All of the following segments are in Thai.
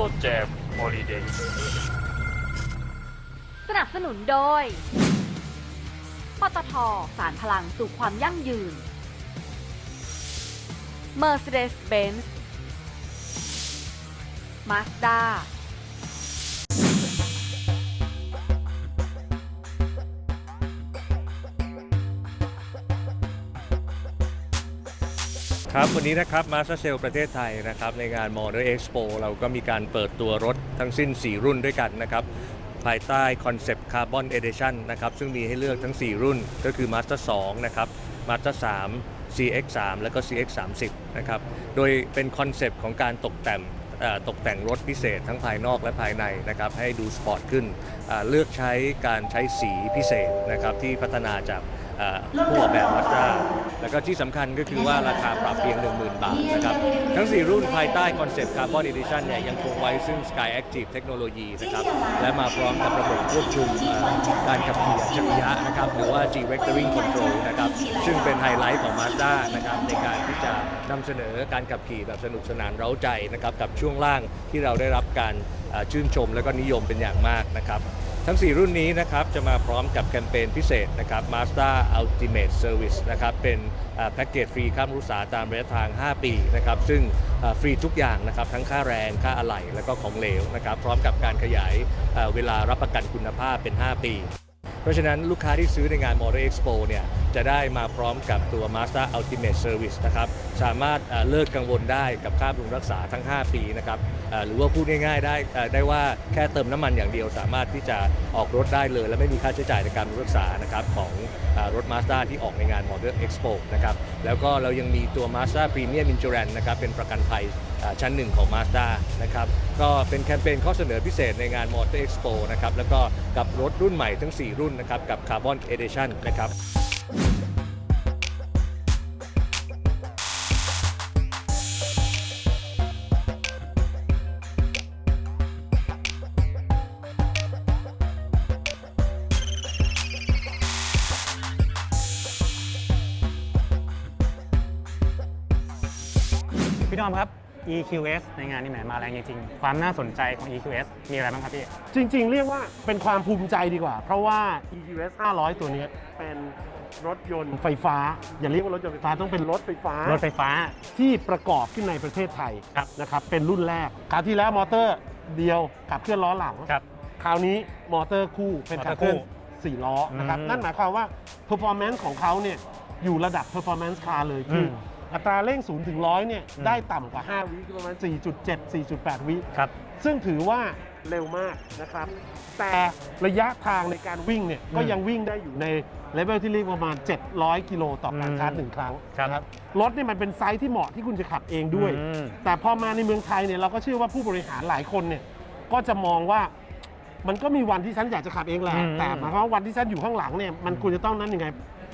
ต้นแจมฮอลิเดย์สนับสนุนโดย ปตทสารพลังสู่ความยั่งยืน Mercedes-Benz Mazda ครับ วันนี้นะครับมาสเตอร์เซลประเทศไทยนะครับ ในงาน Model Expo เราก็มีการเปิดตัวรถทั้งสิ้น 4 รุ่นด้วยกันนะครับ ภายใต้คอนเซปต์ Carbon Edition นะครับ ซึ่งมีให้เลือกทั้ง 4 รุ่นก็คือ Master 2 นะครับ Master 3 CX3 แล้วก็ CX30 นะครับ โดยเป็นคอนเซปต์ของการตกแต่งตกแต่งรถพิเศษทั้งภายนอกและภายในนะครับให้ดูสปอร์ตขึ้น เลือกใช้การใช้สีพิเศษนะครับที่พัฒนาจากผู้ออกแบบมาสด้า แล้วก็ที่สำคัญก็คือว่าราคาปรับเพียง 10,000 บาทนะครับ ทั้ง 4 รุ่นภายใต้คอนเซปต์ Carbon Edition เนี่ยยังคงไว้ซึ่ง Sky Active Technology นะครับ และมาพร้อมกับระบบควบคุมเอ่อการขับขี่อัจฉริยะนะครับ หรือว่า G Vectoring Control นะครับ ซึ่งเป็นไฮไลท์ของ Mazda นะครับในการที่จะนำเสนอการขับขี่แบบสนุกสนานเร้าใจนะครับกับช่วงล่างที่เราได้รับการเอ่อชื่นชมและก็นิยมเป็นอย่างมากนะครับ ทั้ง 4 รุ่นนี้นะครับจะมาพร้อมกับแคมเปญพิเศษนะครับ Mazda Ultimate Service นะครับเป็นแพ็กเกจฟรีข้ามรุษาตามระยะทาง 5 ปีนะครับซึ่งฟรีทุกอย่างนะครับทั้งค่าแรงค่าอะไหล่แล้วก็ของเหลวนะครับพร้อมกับการขยายเวลารับประกันคุณภาพเป็น 5 ปี เพราะฉะนั้นลูกค้าที่ซื้อในงาน Motor Expo เนี่ยจะได้มาพร้อมกับตัว Mazda Ultimate Service นะครับสามารถเลิกกังวลได้กับค่าบำรุงรักษาทั้ง 5 ปีนะครับหรือว่าพูดง่ายๆได้ได้ว่าแค่เติมน้ำมันอย่างเดียว สามารถที่จะออกรถได้เลย และไม่มีค่าใช้จ่ายในการรักษานะครับของเอ่อรถ Mazda ที่ออกในงาน Model Expo นะครับแล้วก็เรายังมีตัว Mazda Premium Insurance นะครับเป็นประกันภัยชั้นหนึ่งของ Mazda นะครับก็เป็นแคมเปญข้อเสนอพิเศษในงาน Motor Expo นะครับแล้วก็กับรถรุ่นใหม่ทั้ง 4 รุ่นนะครับกับ Carbon Edition นะครับ พี่น้อมครับ EQS ในงานนี้แหมมาแรงจริงๆ ความน่าสนใจของ EQS มีอะไรบ้างครับพี่ จริงๆ เรียกว่าเป็นความภูมิใจดีกว่า เพราะว่า EQS 500 ตัวเนี้ยเป็น รถยนต์ไฟฟ้า อย่าเรียกว่ารถยนต์ไฟฟ้าต้องเป็นรถไฟฟ้ารถไฟฟ้าที่ประกอบขึ้นในประเทศไทยครับ นะครับเป็นรุ่นแรกคราวที่แล้วมอเตอร์เดียวขับเคลื่อนล้อหลังครับ คราวนี้มอเตอร์คู่เป็นมอเตขัอบร์เคลื่อนคู่สี่ล้อนะครับอืมนั่นหมายความว่า performance ของเขาเนี่ยอยู่ระดับ performance car เลยคืออม อัตราเร่ง0ถึง100เนี่ยอืมได้ต่ำกว่า 5 วิคือประมาณ4.7 4.8 วิ ครับ ซึ่งถือว่า เร็วมากนะครับ แต่ระยะทางในการวิ่งเนี่ยอืมก็ยังวิ่งได้อยู่ในเลเวลที่เรียกว่าประมาณ 700 กิโลต่อการอืมชาร์จหนึ่งครั้งครับ นะรถเนี่ยมันเป็นไซส์ที่เหมาะที่คุณจะขับเองด้วย อืม แต่พอมาในเมืองไทยเนี่ยเราก็เชื่อว่าผู้บริหารหลายคนเนี่ยก็จะมองว่ามันก็มีวันที่ฉันอยากจะขับเองแหละอืม แต่หมายความว่าวันที่ฉันอยู่ข้างหลังเนี่ยมันควรจะต้องนั้นยังไง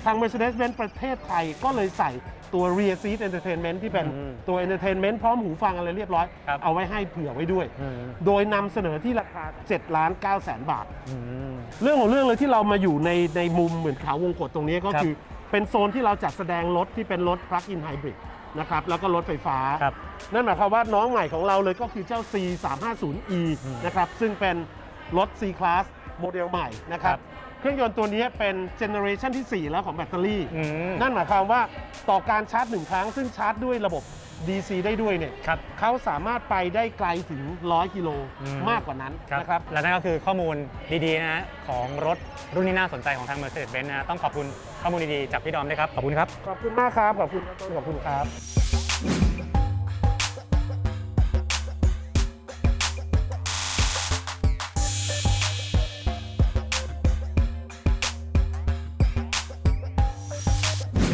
ทาง Mercedes-Benz ประเทศไทยก็เลยใส่ตัว Rear Seat Entertainment ที่เป็นอืมตัว Entertainment พร้อมหูฟังอะไรเรียบร้อย ครับ เอาไว้ให้เผื่อไว้ด้วย อืมโดยนำเสนอที่ราคา7ล้าน9แสนบาท อืม เรื่องของเรื่องเลยที่เรามาอยู่ในในมุมเหมือนเขาวงกตตรงนี้ก็ครับคือเป็นโซนที่เราจัดแสดงรถที่เป็นรถ plug-in hybrid นะครับแล้วก็รถไฟฟ้า ครับนั่นหมายความว่าน้องใหม่ของเราเลยก็คือเจ้า C 3 5 0 E อืมนะครับซึ่งเป็นรถ C Class โมเดลใหม่นะครับค รับเครื่องยนต์ตัวนี้เป็นเจเนอเรชันที่ 4 แล้วของแบตเตอรี่ อืม นั่นหมายความว่าต่อการชาร์จหนึ่งครั้ง ซึ่งชาร์จด้วยระบบ DC ได้ด้วยเนี่ยครับเขาสามารถไปได้ไกลถึง 100 กิโลอืม มากกว่านั้นครับนะครับและนั่นก็คือข้อมูลดีๆนะฮะของรถรุ่นที่น่าสนใจของทาง Mercedes-Benz นะฮะต้องขอบคุณข้อมูลดีๆจากพี่ดอมด้วยครับ ขอบคุณครับ ขอบคุณมากครับ ขอบคุณครับขอบคุณครับ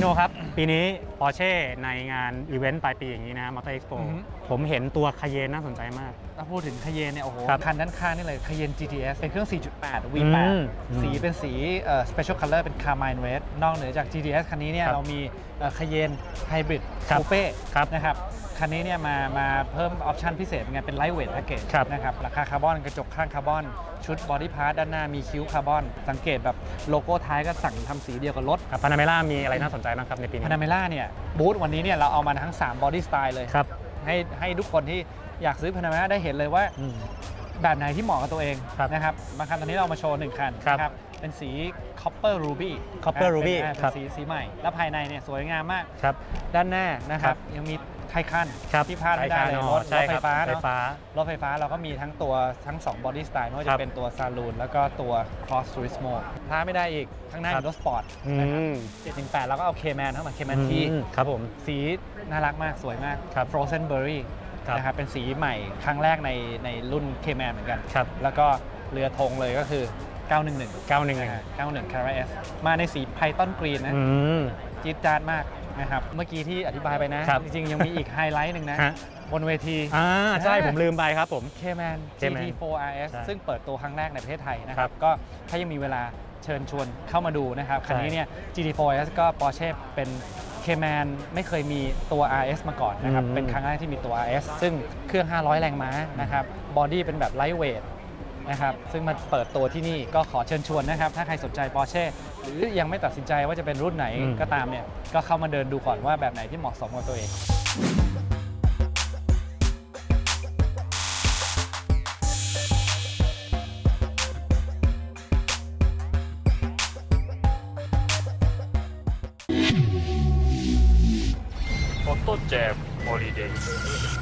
โนครับ ปีนี้ Porsche ในงานอีเวนต์ปลายปีอย่างนี้นะ Motor Expo อือฮึ ผมเห็นตัวคาเยนน่าสนใจมาก ถ้าพูดถึงคาเยนเนี่ยโอ้โหครับคันด้านข้างนี่เลยคาเยน GTS เป็นเครื่อง 4.8 อื V8 มสีเป็นสีเอ่อ Special Color เป็น Carmine Red นอกเหนือจาก GTS คันนี้เนี่ยครับเรามีคาเยน Hybrid ครับ Coupe ครับ นะครับคันนี้เนี่ยมามาเพิ่มออปชันพิเศษเป็นไงเป็น Lightweight Package ครับนะครับราคาคาร์บอนกระจกข้างคาร์บอน ชุดบอดี้พาร์ t ด้านหน้ามีคิ้วคาร์บอน สังเกตแบบโลโก้ท้ายก็สั่งทำสีเดียวกับรถกับพานาเมล่ามีอะไรน่าสนใจบ้างครับในปีนี้ พานาเมล่าเนี่ยบูธวันนี้เนี่ยเราเอามาทั้ง 3 บอดี้สไตล์เลยครับให้ให้ทุกคนที่อยากซื้อพานามาได้เห็นเลยว่าอืมแบบไหนที่เหมาะกับตัวเองครับนะครับบางคันตอนนี้เรามาโชว์หนึ่งคันครับนะเป็นสี copper ruby Copper อ่า Ruby เป็นอ่าครับเป็นสีสีใหม่ แล้วภายในเนี่ยสวยงามมากครับด้านหน้านะครับครับยังมี ไทคันครับที่พลาดไม่ได้เลยรถรใช่ถไฟครับฟ้าไฟเนาะฟ้ารถไฟฟ้าเราก็มีทั้งตัวทั้ง2 body style ไม่ว่าครัจะบเป็นตัว Saloon แล้วก็ตัว Cross Turismo พลาดไม่ได้อีกข้างหน้าครัมีบรถสปอร์ตอืนะครับม718แล้วก็เอา K-Man เข้ามา K-Man T อืมครับผมสีน่ารักมากสวยมากครับ Frozen Berry ครับนะครับเป็นสีใหม่ครั้งแรกในในรุ่น K-Man เหมือนกันครับแล้วก็เรือธงเลยก็คือ 911 911นะฮะ91 Carrera S มาในสี Python Green นะอืมจี๊ดจ๊าดมาก นะครับเมื่อกี้ที่อธิบายไปนะ ครับจริงๆ ยังมีอีกไฮไลท์หนึ่งนะ ฮะ บนเวที อ่าใช่ผมลืมไปครับผม K-Man K-Man GT4 RS ใช่ซึ่งเปิดตัวครั้งแรกในประเทศไทยนะคครัรับบก็ถ้ายังมีเวลาเชิญชวนเข้ามาดูนะครับ คันนี้เนี่ย GT4 RS ก็ Porsche เป็น K-Man ไม่เคยมีตัว RS มาก่อนนะครับ อืมเป็นครั้งแรกที่มีตัว RS ซึ่งเครื่อง 500 แรงม้านะครับ บอดี้เป็นแบบไลท์เวท นะครับซึ่งมาเปิดตัวที่นี่ก็ขอเชิญชวนนะครับ ถ้าใครสนใจ Porsche หรือยังไม่ตัดสินใจว่าจะเป็นรุ่นไหน อืม ก็ตามเนี่ยก็เข้ามาเดินดูก่อนว่าแบบไหนที่เหมาะสมกับตัวเอง フォトジェムホリデー